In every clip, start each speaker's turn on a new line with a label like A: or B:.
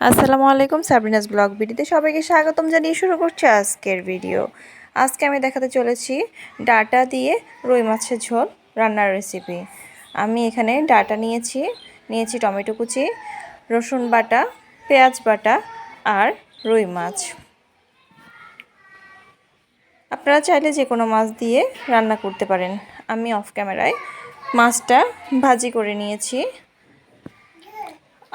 A: আসসালামু আলাইকুম, Sabrina's blog ভিডিওতে সবাইকে স্বাগতম জানিয়ে শুরু করছি আজকের ভিডিও। আজকে আমি দেখাতে চলেছি ডাটা দিয়ে রুই মাছের ঝোল রান্নার রেসিপি আমি এখানে ডাটা নিয়েছি নিয়েছি টমেটো কুচি, রসুন বাটা, পেঁয়াজ বাটা আর রুই মাছ। আপনারা চাইলে যে কোনো মাছ দিয়ে রান্না করতে পারেন। আমি অফ ক্যামেরায় মাছটা ভাজি করে নিয়েছি।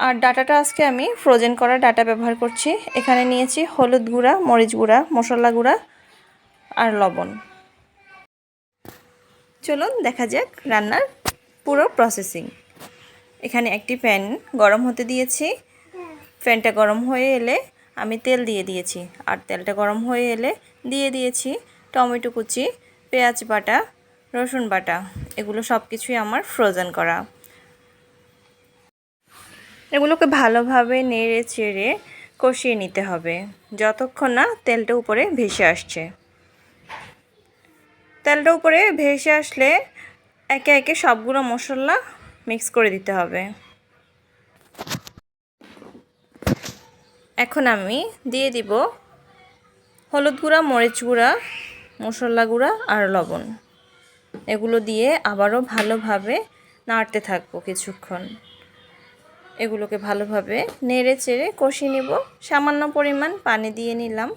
A: আর ডাটাটা আজকে আমি ফ্রোজেন করা ডাটা ব্যবহার করছি। এখানে নিয়েছি হলুদ গুঁড়া, মরিচ গুঁড়া, মশলা গুঁড়া আর লবণ। চলুন দেখা যাক রান্নার পুরো প্রসেসিং এখানে একটি প্যান গরম হতে দিয়েছি। প্যানটা গরম হয়ে এলে আমি তেল দিয়ে দিয়েছি। আর তেলটা গরম হয়ে এলে দিয়ে দিয়েছি টমেটো কুচি, পেঁয়াজ বাটা, রসুন বাটা। এগুলো সব কিছুই আমার ফ্রোজেন করা। এগুলোকে ভালোভাবে নেড়ে চেড়ে কষিয়ে নিতে হবে। যতক্ষণ না তেলটা উপরে ভেসে আসছে। তেলটা উপরে ভেসে আসলে একে একে সবগুলো মশলা মিক্স করে দিতে হবে। এখন আমি দিয়ে দিব হলুদ গুঁড়া, মরিচ গুঁড়া, মশলা গুঁড়া আর লবণ। এগুলো দিয়ে আবারও ভালোভাবে নাড়তে থাকব কিছুক্ষণ। এগুলোকে ভালোভাবে নেড়ে চেড়ে কষিয়ে নেব। সামান্য পরিমাণ পানি দিয়ে নিলাম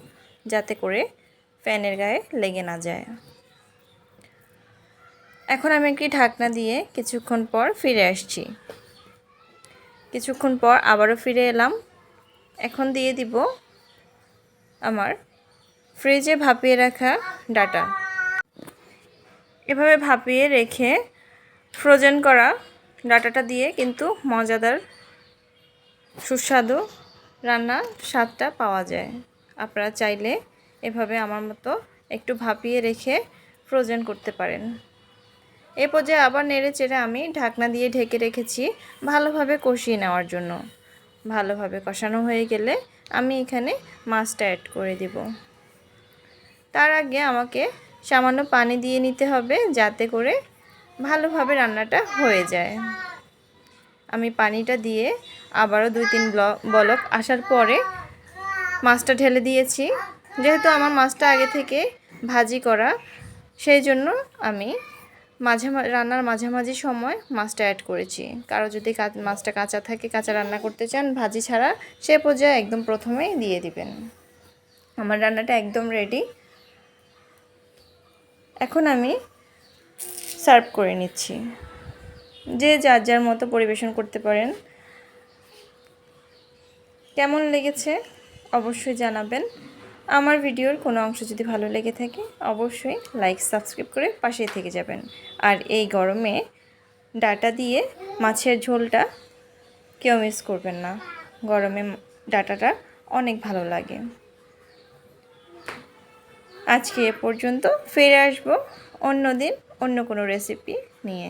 A: যাতে করে প্যানের গায়ে লেগে না যায়। এখন আমি একটি ঢাকনা দিয়ে কিছুক্ষণ পর ফিরে আসছি। কিছুক্ষণ পর আবারও ফিরে এলাম। এখন দিয়ে দিব আমার ফ্রিজে ভাপিয়ে রাখা ডাটা। এভাবে ভাপিয়ে রেখে ফ্রোজেন করা ডাটাটা দিয়ে কিন্তু মজাদার সুস্বাদু রান্নার স্বাদটা পাওয়া যায়। আপনারা চাইলে এভাবে আমার মতো একটু ভাপিয়ে রেখে ফ্রোজেন করতে পারেন। এ পর্যায়ে আবার নেড়ে চেড়ে আমি ঢাকনা দিয়ে ঢেকে রেখেছি ভালোভাবে কষিয়ে নেওয়ার জন্য। ভালোভাবে কষানো হয়ে গেলে আমি এখানে মাছটা অ্যাড করে দিব। তার আগে আমাকে সামান্য পানি দিয়ে নিতে হবে যাতে করে ভালোভাবে রান্নাটা হয়ে যায়। আমি পানিটা দিয়ে আবারও দুই তিন বলক আসার পরে মাছটা ঢেলে দিয়েছি। যেহেতু আমার মাছটা আগে থেকে ভাজি করা, সেই জন্য আমি মাঝে রান্নার মাঝামাঝি সময় মাছটা অ্যাড করেছি। কারও যদি মাছটা কাঁচা থাকে, কাঁচা রান্না করতে চান, ভাজি ছাড়া সে পর্যায়ে একদম প্রথমেই দিয়ে দিবেন। আমার রান্নাটা একদম রেডি এখন আমি সার্ভ করে নিচ্ছি। যে যার যার মতো পরিবেশন করতে পারেন। কেমন লেগেছে অবশ্যই জানাবেন। আমার ভিডিওর কোনো অংশ যদি ভালো লেগে থাকে, অবশ্যই লাইক সাবস্ক্রাইব করে পাশেই থেকে যাবেন। আর এই গরমে ডাটা দিয়ে মাছের ঝোলটা কেউ মিস করবেন না। গরমে ডাটাটা অনেক ভালো লাগে। আজকে এ পর্যন্ত ফিরে আসব অন্য দিন অন্য কোনো রেসিপি নিয়ে।